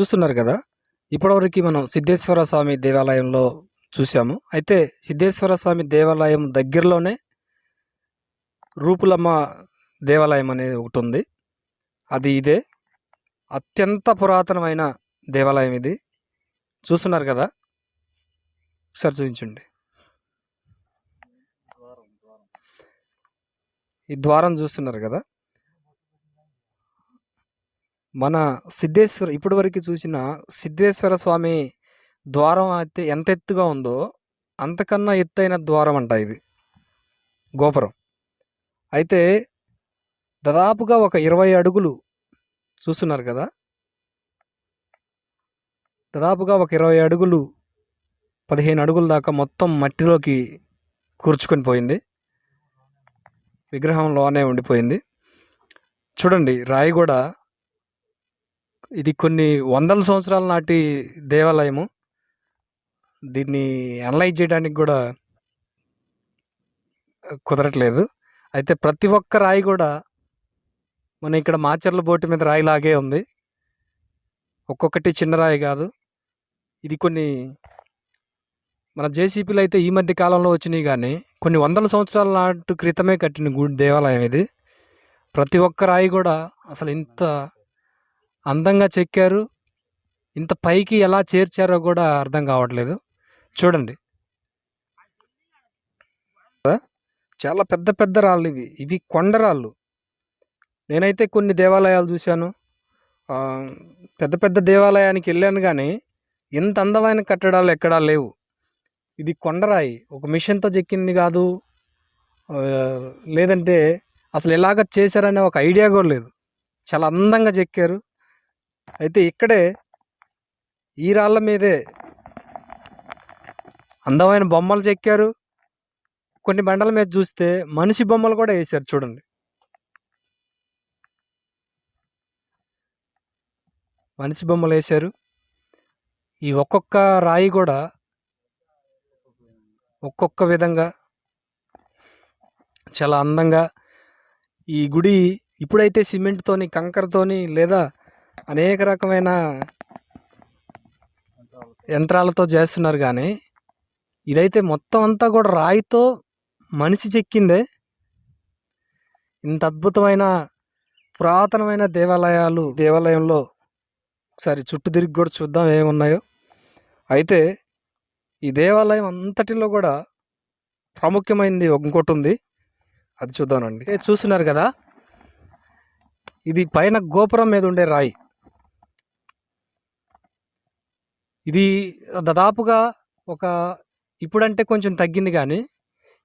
చూస్తున్నారు కదా. ఇప్పటివరకు మనం సిద్ధేశ్వర స్వామి దేవాలయంలో చూసాము అయితే సిద్ధేశ్వర స్వామి దేవాలయం దగ్గరలోనే రూపులమ్మ దేవాలయం అనేది ఒకటి ఉంది అది ఇదే. అత్యంత పురాతనమైన దేవాలయం ఇది. చూస్తున్నారు కదా. ఒకసారి చూపించండి. ఈ ద్వారం చూస్తున్నారు కదా. మన సిద్ధేశ్వర ఇప్పటివరకు చూసిన సిద్ధేశ్వర స్వామి ద్వారం అయితే ఎంత ఎత్తుగా ఉందో అంతకన్నా ఎత్తైన ద్వారం అంట ఇది. గోపురం. అయితే దాదాపుగా ఒక ఇరవై అడుగులు చూస్తున్నారు కదా? దాదాపుగా ఒక ఇరవై అడుగులు పదిహేను అడుగుల దాకా మొత్తం మట్టిలోకి కూర్చుకొని పోయింది. విగ్రహంలోనే ఉండిపోయింది. చూడండి రాయి కూడా ఇది కొన్ని వందల సంవత్సరాల నాటి దేవాలయము. దీన్ని అనలైజ్ చేయడానికి కూడా కుదరట్లేదు. అయితే ప్రతి ఒక్క రాయి కూడా మన ఇక్కడ మాచర్ల బోటు మీద రాయి లాగే ఉంది. ఒక్కొక్కటి చిన్న రాయి కాదు. ఇది కొన్ని మన జేసీపీలు అయితే ఈ మధ్య కాలంలో వచ్చినాయి కానీ కొన్ని వందల సంవత్సరాల నాటు క్రితమే కట్టిన గుడి దేవాలయం ఇది. ప్రతి ఒక్క రాయి కూడా అసలు ఇంత అందంగా చెక్కారు. ఇంత పైకి ఎలా చేర్చారో కూడా అర్థం కావట్లేదు. చూడండి. చాలా పెద్ద పెద్ద రాళ్ళు ఇవి. ఇవి కొండరాళ్ళు నేనైతే కొన్ని దేవాలయాలు చూశాను. పెద్ద పెద్ద దేవాలయానికి వెళ్ళాను కానీ ఇంత అందమైన కట్టడాలు ఎక్కడా లేవు. ఇది కొండరాయి ఒక మిషన్తో చెక్కింది కాదు. లేదంటే అసలు ఎలాగ చేశారనే ఒక ఐడియా కూడా లేదు. చాలా అందంగా చెక్కారు. అయితే ఇక్కడే ఈ రాళ్ళ మీదే అందమైన బొమ్మలు చెక్కారు. కొన్ని బండల మీద చూస్తే మనిషి బొమ్మలు కూడా వేశారు చూడండి. మనిషి బొమ్మలు వేశారు. ఈ ఒక్కొక్క రాయి కూడా ఒక్కొక్క విధంగా చాలా అందంగా ఈ గుడి ఇప్పుడైతే సిమెంట్తోని కంకరతోని లేదా అనేక రకమైన యంత్రాలతో చేస్తున్నారు కానీ ఇదైతే మొత్తం అంతా కూడా రాయితో మనిషి చెక్కిందే. ఇంత అద్భుతమైన పురాతనమైన దేవాలయాలు దేవాలయంలో ఒకసారి చుట్టూ తిరిగి కూడా చూద్దాం ఏమున్నాయో. అయితే ఈ దేవాలయం అంతటిలో కూడా ప్రాముఖ్యమైనది ఇంకోటి ఉంది. అది చూద్దామండి. చూస్తున్నారు కదా ఇది పైన గోపురం మీద ఉండే రాయి. ఇది దాదాపుగా ఒక ఇప్పుడంటే కొంచెం తగ్గింది కానీ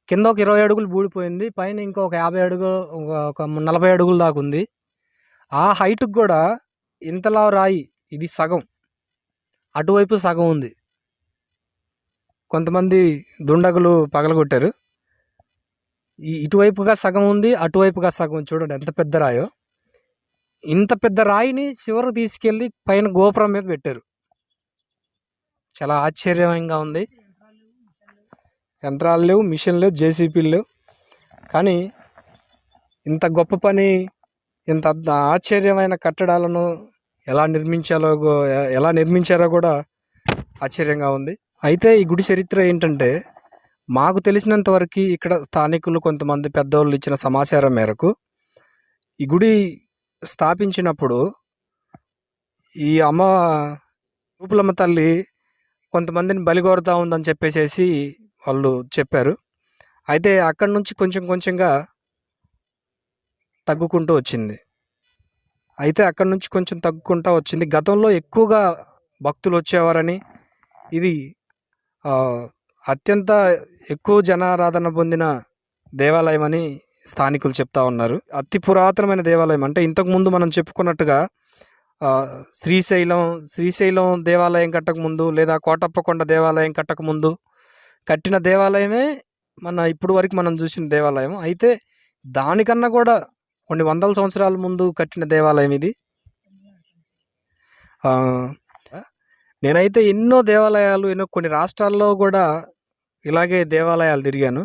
కింద ఒక ఇరవై అడుగులు బూడిపోయింది. పైన ఇంకో ఒక యాభై అడుగు ఒక- నలభై అడుగుల దాకా ఉంది. ఆ హైట్కి కూడా ఇంతలా రాయి ఇది సగం. అటువైపు సగం ఉంది. కొంతమంది దుండగులు పగలగొట్టారు. ఈ ఇటువైపుగా సగం ఉంది అటువైపుగా సగం చూడండి ఎంత పెద్ద రాయో. ఇంత పెద్ద రాయిని చివరకు తీసుకెళ్ళి పైన గోపురం మీద పెట్టారు. చాలా ఆశ్చర్యంగా ఉంది. యంత్రాలు లేవు మిషన్ లేవు జేసీపీలు లేవు. కానీ ఇంత గొప్ప పని ఇంత ఆశ్చర్యమైన కట్టడాలను ఎలా నిర్మించాలో గో- ఎలా నిర్మించారో కూడా ఆశ్చర్యంగా ఉంది. అయితే ఈ గుడి చరిత్ర ఏంటంటే మాకు తెలిసినంత వరకు ఇక్కడ స్థానికులు కొంతమంది పెద్దవాళ్ళు ఇచ్చిన సమాచారం మేరకు ఈ గుడి స్థాపించినప్పుడు ఈ అమ్మ రూపులమ్మ తల్లి కొంతమందిని బలిగోరుతా ఉందని చెప్పేసేసి వాళ్ళు చెప్పారు. అయితే అక్కడి నుంచి కొంచెం కొంచెంగా తగ్గుకుంటూ వచ్చింది. అయితే అక్కడి నుంచి కొంచెం తగ్గుకుంటూ వచ్చింది. గతంలో ఎక్కువగా భక్తులు వచ్చేవారని ఇది అత్యంత ఎక్కువ జనారాధన పొందిన దేవాలయం అని స్థానికులు చెప్తా ఉన్నారు. అతి పురాతనమైన దేవాలయం అంటే ఇంతకుముందు మనం చెప్పుకున్నట్టుగా శ్రీశైలం శ్రీశైలం దేవాలయం కట్టకముందు లేదా కోటప్పకొండ దేవాలయం కట్టకముందు కట్టిన దేవాలయమే మన ఇప్పుడు వరకు మనం చూసిన దేవాలయం. అయితే దానికన్నా కూడా కొన్ని వందల సంవత్సరాల ముందు కట్టిన దేవాలయం ఇది. నేనైతే ఎన్నో దేవాలయాలు ఎన్నో కొన్ని రాష్ట్రాల్లో కూడా ఇలాగే దేవాలయాలు తిరిగాను.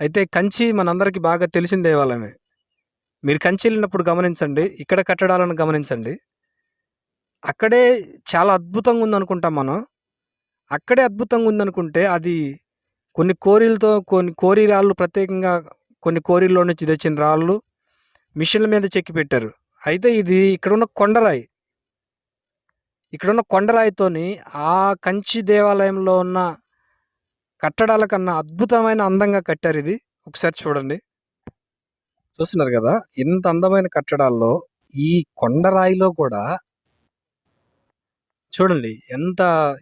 అయితే కంచి మనందరికీ బాగా తెలిసిన దేవాలయమే. మీరు కంచి వెళ్ళినప్పుడు గమనించండి ఇక్కడ కట్టడాలను గమనించండి. అక్కడే చాలా అద్భుతంగా ఉందనుకుంటాం మనం. అక్కడే అద్భుతంగా ఉందనుకుంటే అది కొన్ని కోరీలతో కొన్ని కోరి రాళ్ళు ప్రత్యేకంగా కొన్ని కోరీల్లో నుంచి తెచ్చిన రాళ్ళు మిషన్ల మీద చెక్కి పెట్టారు. అయితే ఇది ఇక్కడ ఉన్న కొండరాయి. ఇక్కడ ఉన్న కొండరాయితోని ఆ కంచి దేవాలయంలో ఉన్న కట్టడాల కన్నా అద్భుతమైన అందంగా కట్టారు ఇది. ఒకసారి చూడండి. చూస్తున్నారు కదా ఇంత అందమైన కట్టడాల్లో ఈ కొండరాయిలో కూడా చూడండి ఎంత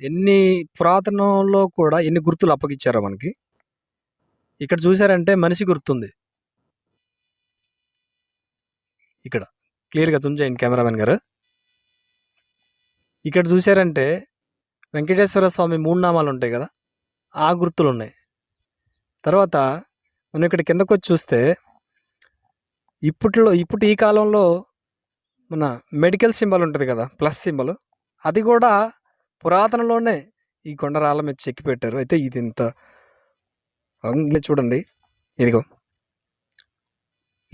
ఎన్ని పురాతనంలో కూడా ఎన్ని గుర్తులు అప్పగిచ్చారో మనకి. ఇక్కడ చూసారంటే మనిషి గుర్తుంది. ఇక్కడ క్లియర్గా జూమ్ చేయండి కెమెరామెన్ గారు. ఇక్కడ చూసారంటే వెంకటేశ్వర స్వామి మూడు నామాలు ఉంటాయి కదా ఆ గుర్తులు ఉన్నాయి తర్వాత మనం ఇక్కడ కిందకు వచ్చి చూస్తే ఇప్పట్లో ఇప్పుడు ఈ కాలంలో మన మెడికల్ సింబల్ ఉంటుంది కదా ప్లస్ సింబల్. అది కూడా పురాతనలోనే ఈ కొండరాళ్ళ మీద చెక్కి పెట్టారు. అయితే ఇది ఇంత చూడండి. ఇదిగో.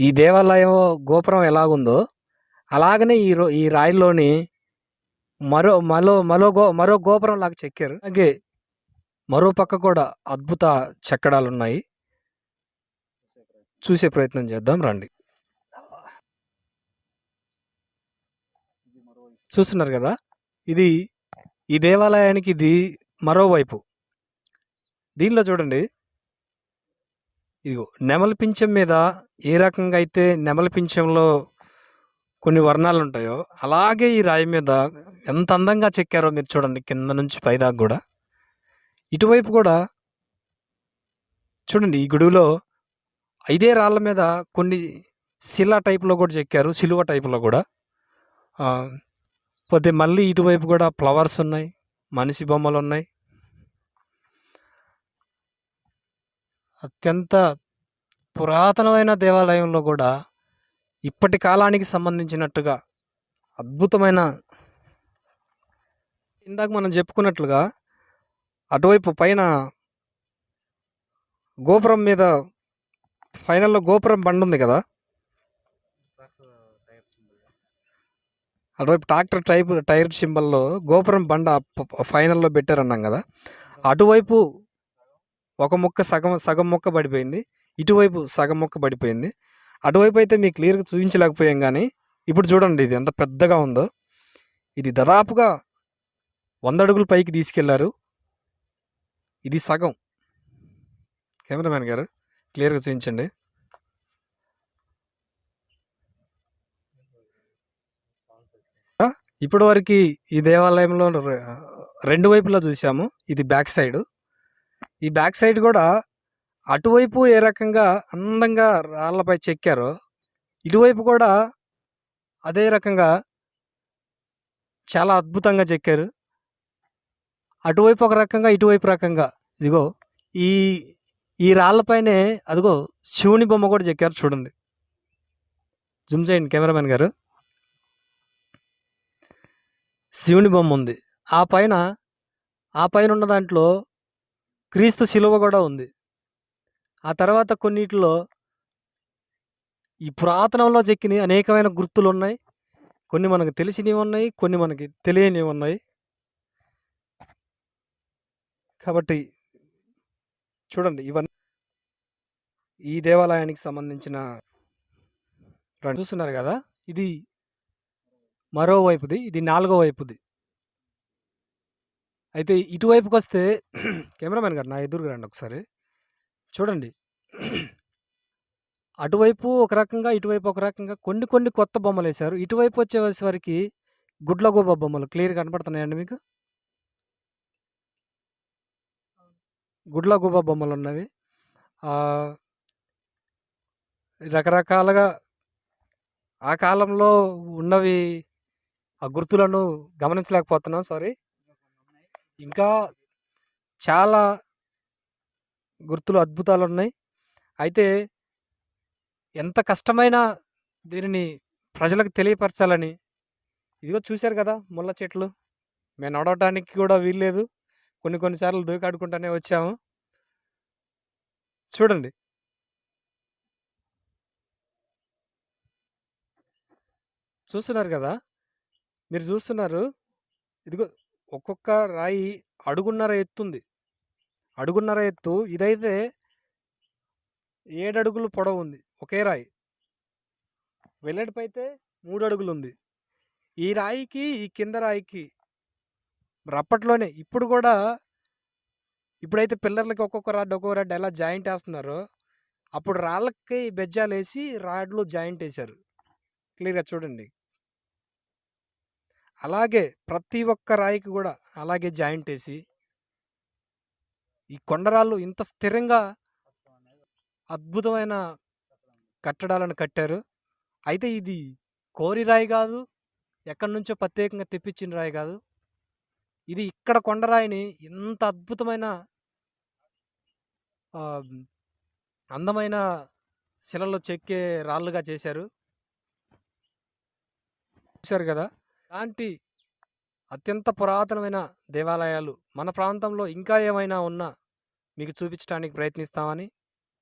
ఈ దేవాలయం గోపురం ఎలాగుందో అలాగనే ఈ రో ఈ రాయిలోని మరో మరో మరో గో మరో గోపురం లాగా చెక్కారు. అలాగే మరో పక్క కూడా అద్భుత చెక్కడాలు ఉన్నాయి చూసే ప్రయత్నం చేద్దాం రండి. చూస్తున్నారు కదా? ఇది ఈ దేవాలయానికి ఇది మరోవైపు దీనిలో చూడండి. ఇదిగో నెమల పింఛం మీద ఏ రకంగా అయితే నెమల పింఛంలో కొన్ని వర్ణాలు ఉంటాయో అలాగే ఈ రాయి మీద ఎంత అందంగా చెక్కారో మీరు చూడండి కింద నుంచి పైదాకా కూడా. ఇటువైపు కూడా చూడండి ఈ గుడిలో ఐదే రాళ్ళ మీద కొన్ని శిలా టైప్లో కూడా చెక్కారు సిలువ టైప్లో కూడా. పోతే మళ్ళీ ఇటువైపు కూడా ఫ్లవర్స్ ఉన్నాయి మనిషి బొమ్మలు ఉన్నాయి అత్యంత పురాతనమైన దేవాలయంలో కూడా ఇప్పటి కాలానికి సంబంధించినట్టుగా అద్భుతమైన ఇందాక మనం చెప్పుకున్నట్లుగా అటువైపు పైన గోపురం మీద ఫైనల్లో గోపురం బండి ఉంది కదా. అటువైపు ట్రాక్టర్ టైప్ టైర్ సింబల్లో గోపురం బండ ఫైనల్లో పెట్టారన్నాం కదా. అటువైపు ఒక ముక్క సగం సగం ముక్క పడిపోయింది. ఇటువైపు సగం ముక్క పడిపోయింది. అటువైపు అయితే మీకు క్లియర్గా చూపించలేకపోయాం కానీ ఇప్పుడు చూడండి ఇది ఎంత పెద్దగా ఉందో. ఇది దాదాపుగా వంద అడుగుల పైకి తీసుకెళ్ళారు. ఇది సగం. కెమెరామెన్ గారు క్లియర్గా చూపించండి. ఇప్పటి వరకు ఈ దేవాలయంలో రెండు వైపులా చూసాము ఇది బ్యాక్ సైడ్. ఈ బ్యాక్ సైడ్ కూడా అటువైపు ఏ రకంగా అందంగా రాళ్ళపై చెక్కారో ఇటువైపు కూడా అదే రకంగా చాలా అద్భుతంగా చెక్కారు. అటువైపు ఒక రకంగా ఇటువైపు రకంగా. ఇదిగో ఈ ఈ రాళ్ళపైనే అదిగో శివుని బొమ్మ కూడా చెక్కారు చూడండి. జుమ్ చేయండి కెమెరామెన్ గారు. శివుని బొమ్మ ఉంది. ఆ పైన ఆ పైన ఉన్న దాంట్లో క్రీస్తు శిలువ కూడా ఉంది. ఆ తర్వాత కొన్నిటిలో ఈ పురాతనంలో చెక్కిన అనేకమైన గుర్తులు ఉన్నాయి కొన్ని మనకు తెలిసినవి ఉన్నాయి కొన్ని మనకి తెలియనివి ఉన్నాయి. కాబట్టి చూడండి ఇవన్నీ ఈ దేవాలయానికి సంబంధించిన చూస్తున్నారు కదా? ఇది మరోవైపుది ఇది నాలుగో వైపుది. అయితే ఇటువైపుకి వస్తే కెమెరామెన్ గారు నా ఎదురుగా రండి ఒకసారి. చూడండి. అటువైపు ఒక రకంగా ఇటువైపు ఒక రకంగా కొన్ని కొన్ని కొత్త బొమ్మలు వేశారు ఇటువైపు వచ్చేసరికి గోబా బొమ్మలు క్లియర్ కనపడుతున్నాయండి మీకు? గుడ్లగూబ బొమ్మలు ఉన్నవి రకరకాలుగా ఆ కాలంలో ఉన్నవి ఆ గుర్తులను గమనించలేకపోతున్నాం సారీ. ఇంకా చాలా గుర్తులు అద్భుతాలు ఉన్నాయి అయితే ఎంత కష్టమైన దీనిని ప్రజలకు తెలియపరచాలని ఇదిగో చూశారు కదా ముళ్ళ చెట్లు. మేము నడవటానికి కూడా వీల్లేదు. కొన్ని కొన్నిసార్లు దూకాడుకుంటూనే వచ్చాము. చూడండి. చూస్తున్నారు కదా? మీరు చూస్తున్నారు. ఇదిగో ఒక్కొక్క రాయి అడుగున్నర ఎత్తుంది. అడుగున్నర ఎత్తు ఇదైతే ఏడడుగులు పొడవు ఉంది ఒకే రాయి. వెల్లడిపై అయితే మూడు అడుగులు ఉంది ఈ రాయికి ఈ కింద రాయికి మరి అప్పట్లోనే ఇప్పుడు కూడా ఇప్పుడైతే పిల్లర్లకి ఒక్కొక్క రాడ్ ఒక్కొక్క రాడ్ ఎలా జాయింట్ వేస్తున్నారో అప్పుడు రాళ్ళకి బెజ్జాలు వేసి రాడ్లు జాయింట్ వేశారు. క్లియర్గా చూడండి. అలాగే ప్రతి ఒక్క రాయికి కూడా అలాగే జాయింట్ వేసి ఈ కొండరాళ్ళు ఇంత స్థిరంగా అద్భుతమైన కట్టడాలను కట్టారు. అయితే ఇది కోరి రాయి కాదు ఎక్కడి నుంచో ప్రత్యేకంగా తెప్పించిన రాయి కాదు. ఇది ఇక్కడ కొండరాయిని ఇంత అద్భుతమైన అందమైన శిలలో చెక్కే రాళ్ళుగా చేశారు. చూశారు కదా? అలాంటి అత్యంత పురాతనమైన దేవాలయాలు మన ప్రాంతంలో ఇంకా ఏమైనా ఉన్నా మీకు చూపించడానికి ప్రయత్నిస్తామని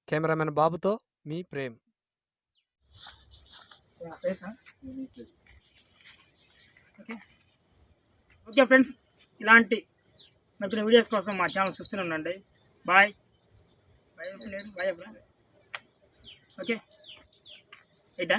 కెమెరామెన్ బాబుతో మీ ప్రేమ్. ఓకే ఓకే ఫ్రెండ్స్ ఇలాంటి నచ్చిన వీడియోస్ కోసం మా ఛానల్ చూస్తూనే ఉండండి. బాయ్. Bye bye okay. ఎయిటా